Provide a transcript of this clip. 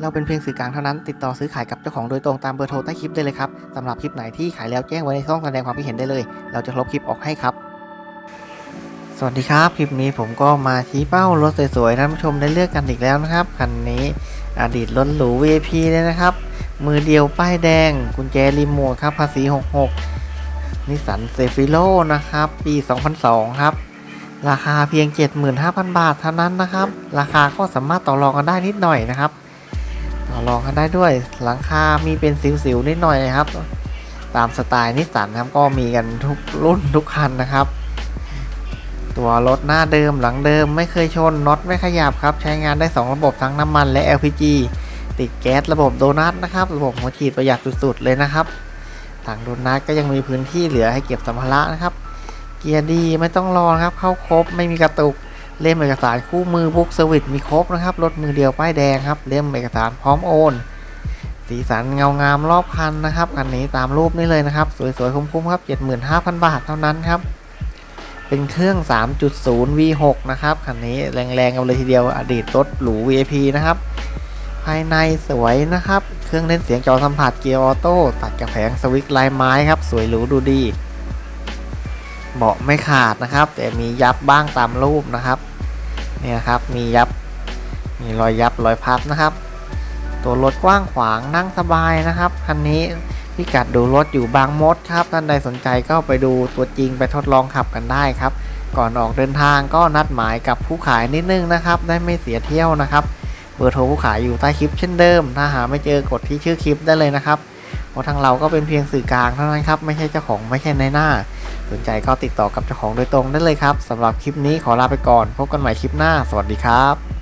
เราเป็นเพียงสื่อกลางเท่านั้น ติดต่อซื้อขายกับเจ้าของโดยตรงตามเบอร์โทรใต้คลิปได้เลยครับสำหรับคลิปไหนที่ขายแล้วแจ้งไว้ในช่องแสดงความคิดเห็นได้เลย เราจะลบคลิปออกให้ครับ สวัสดีครับคลิปนี้ผมก็มาชี้เป้ารถสวยๆท่านผู้ชมได้เลือกกันอีกแล้วนะครับคันนี้อดีตรถหรู VIP เลยนะครับ มือเดียวป้ายแดง กุญแจรีโมทครับภาษี 66นิสสันเซฟิโลนะครับปี 2002 ครับราคาเพียง 75,000 บาทเท่านั้นนะครับ ราคาก็สามารถต่อรองกันได้นิดหน่อยนะครับ ต่องกันได้ด้วยหลังคา มีเป็นสิวๆนิดหน่อยนะครับ ตามสไตล์นิสสันครับก็มีกันทุกรุ่นทุกคันนะครับ ตัวรถหน้าเดิมหลังเดิมไม่เคยชนน็อตไม่ขยับครับ ใช้งานได้ 2 ระบบทั้งน้ำมันและ LPG ติดแก๊สระบบโดนัทนะครับระบบหัวฉีดประหยัดสุดๆเลยนะครับถังโดนัทก็ยังมีพื้นที่เหลือให้เก็บสัมภาระนะครับ เกียร์ดีไม่ต้องรอครับเข้าครบไม่มีกระตุก เล่มเอกสารคู่มือบุ๊กเซอร์วิสมีครบนะครับรถมือเดียวป้ายแดงครับเล่มเอกสารพร้อมโอน สีสันเงางามรอบคันนะครับคันนี้ตามรูปนี้เลยนะครับ สวยๆคุ้มๆครับ 75,000 บาทเท่านั้นครับ เป็นเครื่อง 3.0 V6 นะครับคันนี้แรงๆกันเลยทีเดียวอดีตรถหรู VIP นะครับ ภายในสวยนะครับ เครื่องเล่นเสียงจอสัมผัสเกียร์ออโต้ตัดกับแผงสวิตช์ลายไม้ครับสวยหรูดูดี เบาะไม่ขาดนะครับ แต่มียับบ้างตามรูปนะครับเนี่ยครับมียับมีรอยยับรอยพับนะครับ ตัวรถกว้างขวางนั่งสบายนะครับคันนี้พิกัดดูรถอยู่บางมดครับท่านใดสนใจก็ไปดูตัวจริงไปทดลองขับกันได้ครับ ก่อนออกเดินทางก็นัดหมายกับผู้ขายนิดนึงนะครับ ได้ไม่เสียเที่ยวนะครับเบอร์โทรผู้ขายอยู่ใต้คลิปเช่นเดิม ถ้าหาไม่เจอกดที่ชื่อคลิปได้เลยนะครับเพราะทางเราก็เป็นเพียงสื่อกลางเท่านั้นครับไม่ใช่เจ้าของไม่ใช่ในหน้า สนใจก็ติดต่อกับเจ้าของโดยตรงได้เลยครับสำหรับคลิปนี้ขอลาไปก่อน พบกันใหม่คลิปหน้า สวัสดีครับ